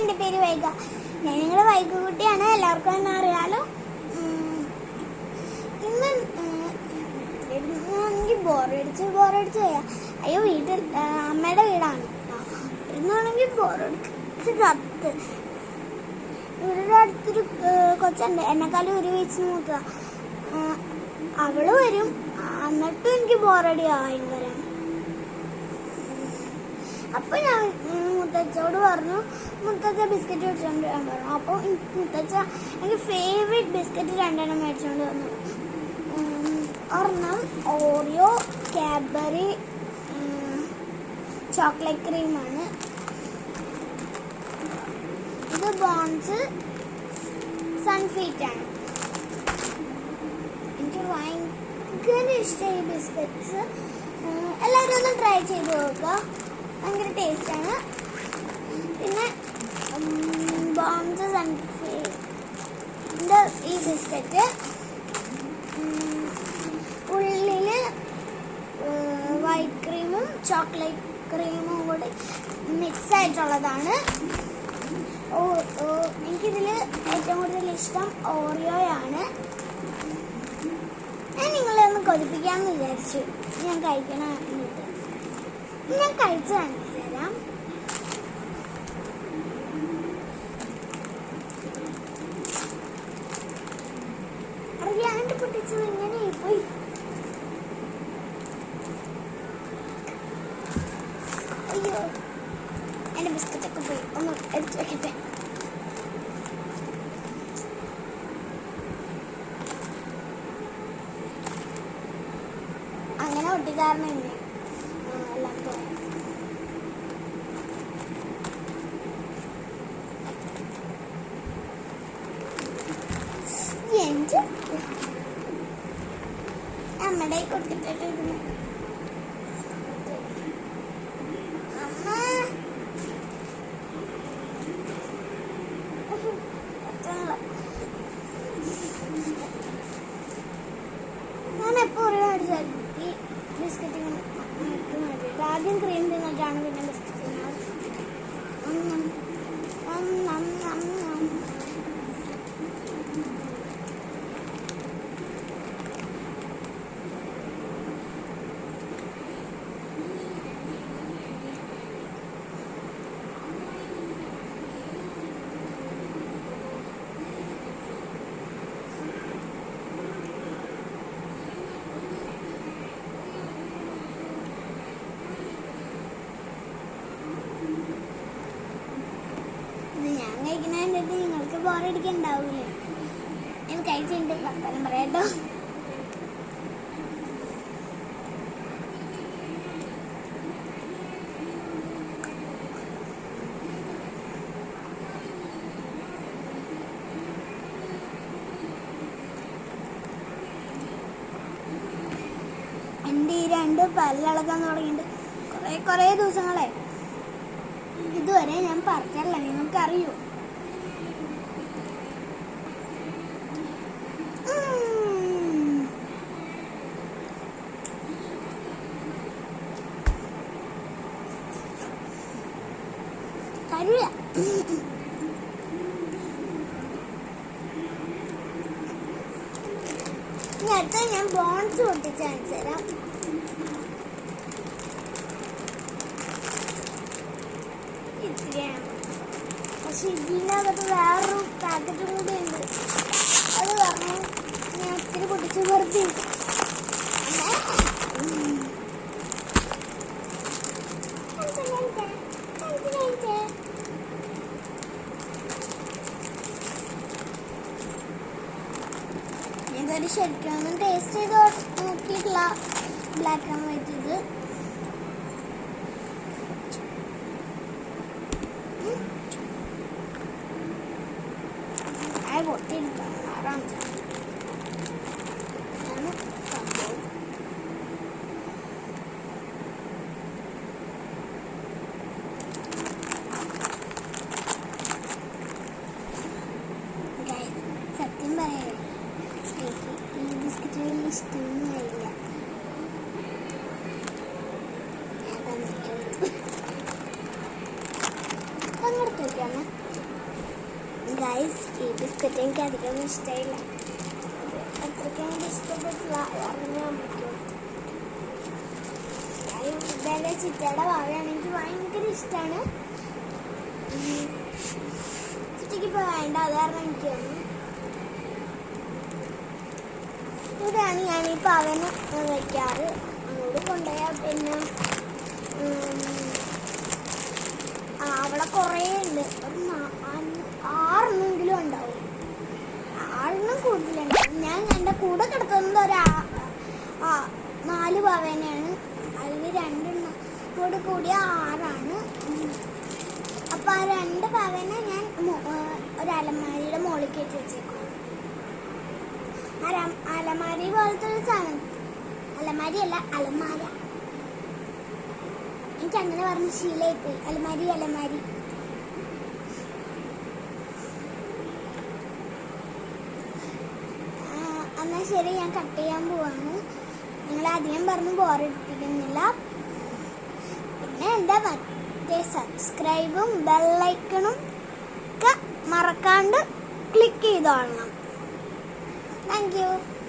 എന്റെ പേര് വൈഗ ഞാൻ നിങ്ങളുടെ വൈഗ കുട്ടിയാണ് എല്ലാവർക്കും എന്നെ അറിയാലോ. ഇന്ന് എനിക്ക് ബോറടിച്ച് ബോറടിച്ച് പോയാ അയ്യോ വീട്ടിൽ അമ്മയുടെ വീടാണ്. ഇന്നാണെങ്കിൽ ബോറടിച്ച് കത്ത് ഇവിടെ അടുത്തൊരു കൊച്ചുണ്ട്. എന്നെക്കാളും ഒരു വീച്ച് നോക്കുക അവൾ വരും. എന്നിട്ടും എനിക്ക് ബോറടി ഭയങ്കര അപ്പൊ ഞാൻ മുത്തച്ഛയോട് പറഞ്ഞു മുത്തച്ഛ ബിസ്ക്കറ്റ് മേടിച്ചോണ്ട് വരാൻ പറഞ്ഞു. അപ്പൊ എനിക്ക് മുത്തച്ഛ എനിക്ക് ഫേവറേറ്റ് ബിസ്ക്കറ്റ് രണ്ടെണ്ണം മേടിച്ചോണ്ട് വന്നു ഒരെണ്ണം ഓറിയോ കാഡ്ബറി ചോക്ലേറ്റ് ക്രീമാണ് ഇത് ബോൺസ് സൺഫീറ്റ് ആണ്. എനിക്ക് ഭയങ്കര ഇഷ്ടമായി ബിസ്ക്കറ്റ്സ്. എല്ലാവരും ഒന്ന് ട്രൈ ചെയ്ത് നോക്കുക ഭയങ്കര ടേസ്റ്റാണ് പിന്നെ ബോൺസ് സൺഫീറ്റിന്റെ ഈ ബിസ്ക്കറ്റ് ഉള്ളിൽ വൈറ്റ് ക്രീമും ചോക്ലേറ്റ് ക്രീമും കൂടി മിക്സ് ആയിട്ടുള്ളതാണ്. എനിക്കിതിൽ ഏറ്റവും കൂടുതൽ ഇഷ്ടം ഓറിയോയാണ് ഞാൻ നിങ്ങളെ ഒന്ന് കൊതിപ്പിക്കാമെന്ന് വിചാരിച്ചു. ഞാൻ കഴിക്കണം എന്നിട്ട് ഞാൻ കഴിച്ചു കാണിച്ചു തരാം അറിയാണ്ട് പൊട്ടിച്ചത് ഇങ്ങനെ പോയി അയ്യോ എന്റെ ബിസ്ക്കറ്റൊക്കെ പോയി. ഒന്ന് എടുത്തു വെക്കട്ടെ. അങ്ങനെ ഒട്ടിക്കാരണം തന്നെ എല്ലാം പോയി എന്റെ അമ്മ. പറ്റുന്നില്ല. ഞാൻ എപ്പോ ഒരു ബിസ്ക്കറ്റ് ആദ്യം ക്രീം തിന്നിട്ടാണ് പിന്നെ ബിസ്ക്കറ്റ് ബോറടിക്കണ്ടാവൂലേ? ഞാൻ കഴിച്ചിട്ടുണ്ട് വർത്തമാനം പറയാട്ടോ. എന്റെ ഈ രണ്ട് പല്ലളക്കാൻ തുടങ്ങിയിട്ട് കുറേ കുറേ ദിവസങ്ങളെ ഇതുവരെ ഞാൻ പറഞ്ഞല്ല നിങ്ങൾക്കറിയോ? ഇനി അടുത്ത ഞാൻ ബോൺസ് പൊട്ടിച്ച് കാണിച്ചു തരാം. പക്ഷെ ഇതിനകത്ത് വേറൊരു പാക്കറ്റും കൂടി ഉണ്ട്. അത് പറഞ്ഞു ഞാൻ ഒത്തിരി പൊട്ടിച്ച് വെറുതെ ശരിക്കും ഒന്നും ടേസ്റ്റ് ചെയ്ത് നോക്കിയിട്ടില്ല ബ്ലാക്ക് ആൻഡ് വൈറ്റ് ഇത് I പൊട്ടിയെടുത്തു ആറാം ആണ് സംഭവം Guys, സത്യം പറയാം എനിക്ക് ഈ ബിസ്ക്കറ്റ് വലിയ ഇഷ്ടമൊന്നും വരില്ല ഞാൻ തന്നെ എടുത്തു. അങ്ങോട്ട് നോക്കിയാണേ ഗൈസ് ഈ ബിസ്ക്കറ്റ് എനിക്ക് അധികം ഇഷ്ടമില്ല അത്രയ്ക്ക് എനിക്ക് ഇഷ്ടപ്പെട്ടില്ല കാരണം ഞാൻ പറ്റും ഇതെന്റെ ചിറ്റയുടെ എനിക്ക് ഭയങ്കര ഇഷ്ടമാണ് ചിറ്റയ്ക്ക് ഇപ്പോൾ വേണ്ട അത് കാരണം എനിക്ക് തന്നു ഇവിടെയാണ് ഞാനിപ്പോൾ അവന് വയ്ക്കാറ്. അങ്ങോട്ട് കൊണ്ടുപോയാൽ പിന്നെ അവിടെ കുറേ ഉണ്ട്. ഒരു ആറെണ്ണെങ്കിലും ഉണ്ടാവും. ആറെണ്ണം കൂടുതലുണ്ടാവും ഞാൻ എന്റെ കൂടെ കിടക്കുന്നത് ഒരു നാല് പവനെയാണ്. അതിൽ രണ്ടെണ്ണം കൂടെ കൂടിയ ആറാണ്. അപ്പോൾ അപ്പൊ ആ രണ്ട് പവനെ ഞാൻ ഒരു അലമാരിയുടെ മുകളിൽ കയറ്റി വെച്ചേക്കും അലമാരി പോലത്തെ ഒരു സാധനം. അലമാരി അല്ല അലമാര. എനിക്ക് അങ്ങനെ പറഞ്ഞ ശീലമായിപ്പോയി അലമാരി അലമാരി. എന്നാ ശരി ഞാൻ കട്ട് ചെയ്യാൻ പോവാണ്. നിങ്ങൾ അധികം പറഞ്ഞ് ബോറടിപ്പിക്കുന്നില്ല പിന്നെ എന്താ മറ്റേ സബ്സ്ക്രൈബും ബെല്ലൈക്കണും ഒക്കെ മറക്കാണ്ട് ക്ലിക്ക് ചെയ്തോളണം. Thank you.